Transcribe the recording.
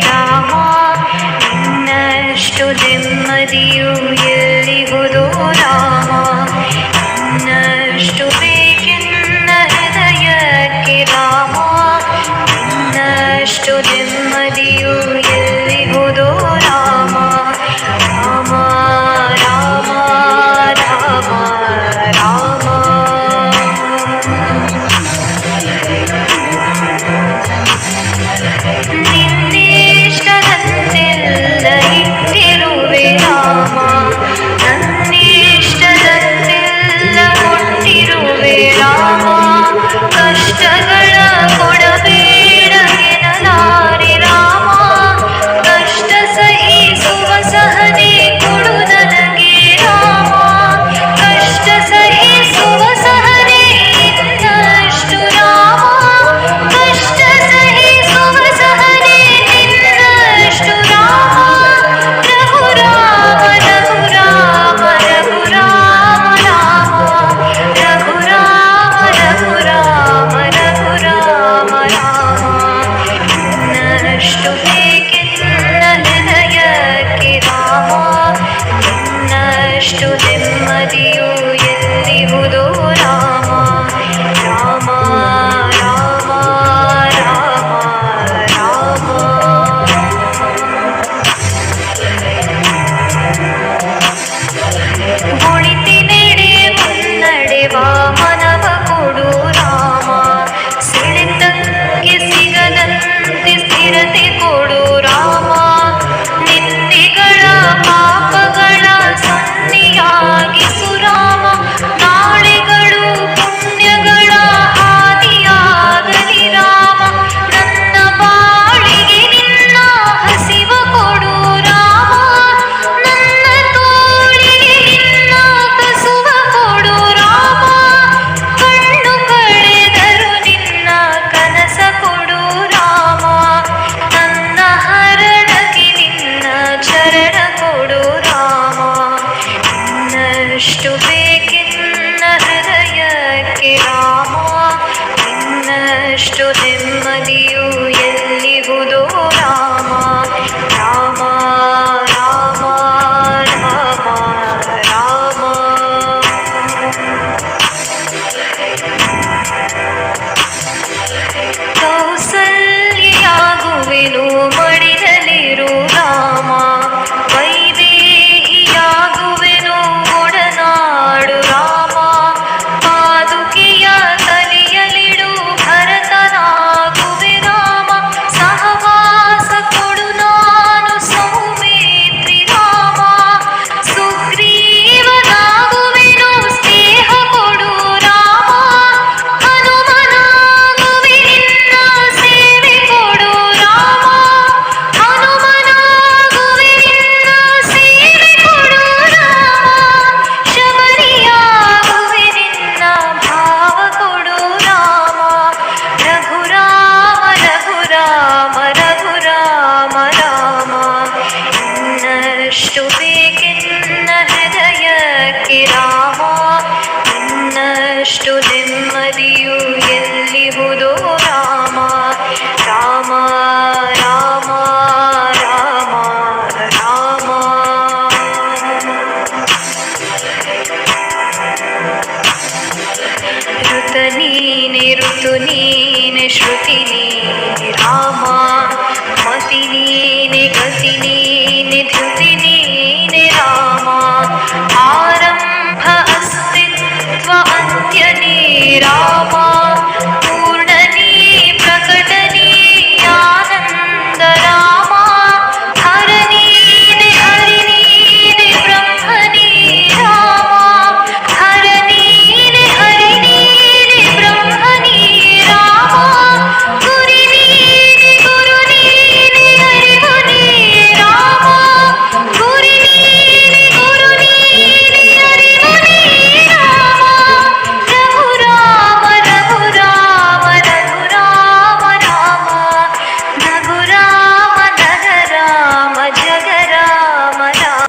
ರಾಮ ಇನ್ನಷ್ಟು ನೆಮ್ಮದಿಯು ಎಲ್ಲಿಹುದೋ ರಾಮ ಇನ್ನಷ್ಟು ಏನು ಎಷ್ಟು ನೆಮ್ಮದಿಯು ಎಲ್ಲಿಹುದೋ ರಾಮ ರಾಮ ರಾಮ ರಾಮ ರಾಮ ಋತ ನೀನೆ Oh.